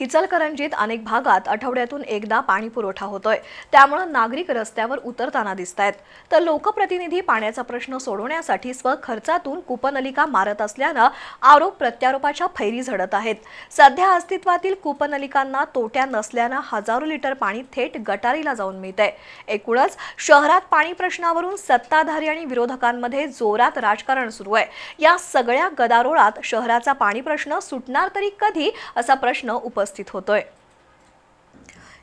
इचलकरंजीत अनेक भागात आठवड्यातून एकदा पाणी पुरवठा होतोय. त्यामुळे नागरिक रस्त्यावर उतरताना दिसत आहेत तर लोकप्रतिनिधी पाण्याचा प्रश्न सोडवण्यासाठी स्वखर्चातून कूपनलिका मारत असल्यानं आरोप प्रत्यारोपाच्या फैरी झडत आहेत. सध्या अस्तित्वातील कूपनलिकांना तोट्या नसल्यानं हजारो लिटर पाणी थेट गटारीला जाऊन मिळतंय. एकूणच शहरात पाणी प्रश्नावरून सत्ताधारी आणि विरोधकांमध्ये जोरात राजकारण सुरू आहे. या सगळ्या गदारोळात शहराचा पाणी प्रश्न सुटणार तरी कधी असा प्रश्न उपस्थित उपस्थित होतोय.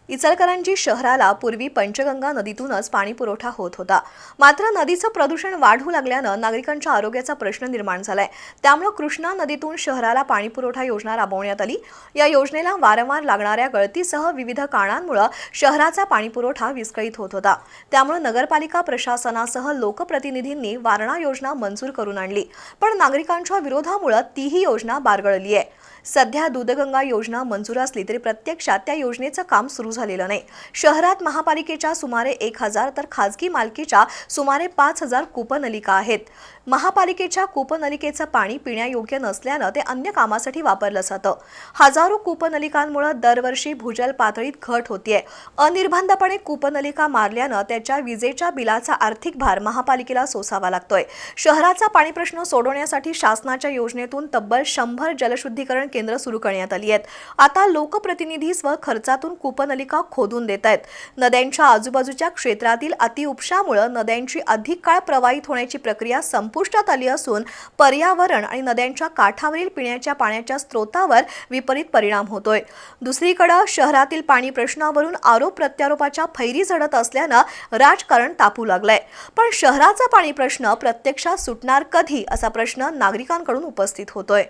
इचलकरंजी शहराला पूर्वी पंचगंगा नदीतूनच पाणी पुरवठा होत होता. मात्र नदीचं प्रदूषण वाढू लागल्यानं नागरिकांच्या आरोग्याचा प्रश्न निर्माण झालाय. त्यामुळे कृष्णा नदीतून शहराला पाणी पुरवठा योजना राबवण्यात आली. या योजनेला वारंवार लागणाऱ्या गळतीसह विविध कारणांमुळे शहराचा पाणी पुरवठा विस्कळीत होत होता. त्यामुळे नगरपालिका प्रशासनासह लोकप्रतिनिधींनी वारणा योजना मंजूर करून आणली. पण नागरिकांच्या विरोधामुळे तीही योजना बारगळली आहे सध्या दूधगंगा योजना मंजूर असली तरी प्रत्यक्षात त्या योजनेचं काम सुरू झालेलं नाही. शहरात महापालिकेच्या सुमारे एक हजार तर खाजगी मालकीच्या सुमारे पाच हजार कूपनलिका आहेत. महापालिकेच्या कूपनलिकेचं पाणी पिण्यायोग्य नसल्यानं ते अन्य कामासाठी वापरलं जातं. हजारो कूपनलिकांमुळे दरवर्षी भूजल पातळीत घट होतीये. अनिर्बंधपणे कूपनलिका मारल्यानं त्याच्या विजेच्या बिलाचा आर्थिक भार महापालिकेला सोसावा लागतोय. शहराचा पाणी प्रश्न सोडवण्यासाठी शासनाच्या योजनेतून तब्बल शंभर जलशुद्धीकरण केंद्र सुरू करण्यात आली आहेत. आता लोकप्रतिनिधी स्व खर्चातून नगरपालिका खोदून देत आहेत नद्यांच्या आजूबाजूच्या क्षेत्रातील अतिउपशामुळे नद्यांची अधिक काळ प्रवाहित होण्याची प्रक्रिया संपुष्टात आली असून पर्यावरण आणि नद्यांच्या काठावरील पिण्याच्या पाण्याच्या स्रोतावर विपरीत परिणाम होतोय. दुसरीकडे शहरातील पाणी प्रश्नावरून आरोप प्रत्यारोपाच्या फैरी झडत असल्यानं राजकारण तापू लागलंय. पण शहराचा पाणी प्रश्न प्रत्यक्षात सुटणार कधी असा प्रश्न नागरिकांकडून उपस्थित होतोय.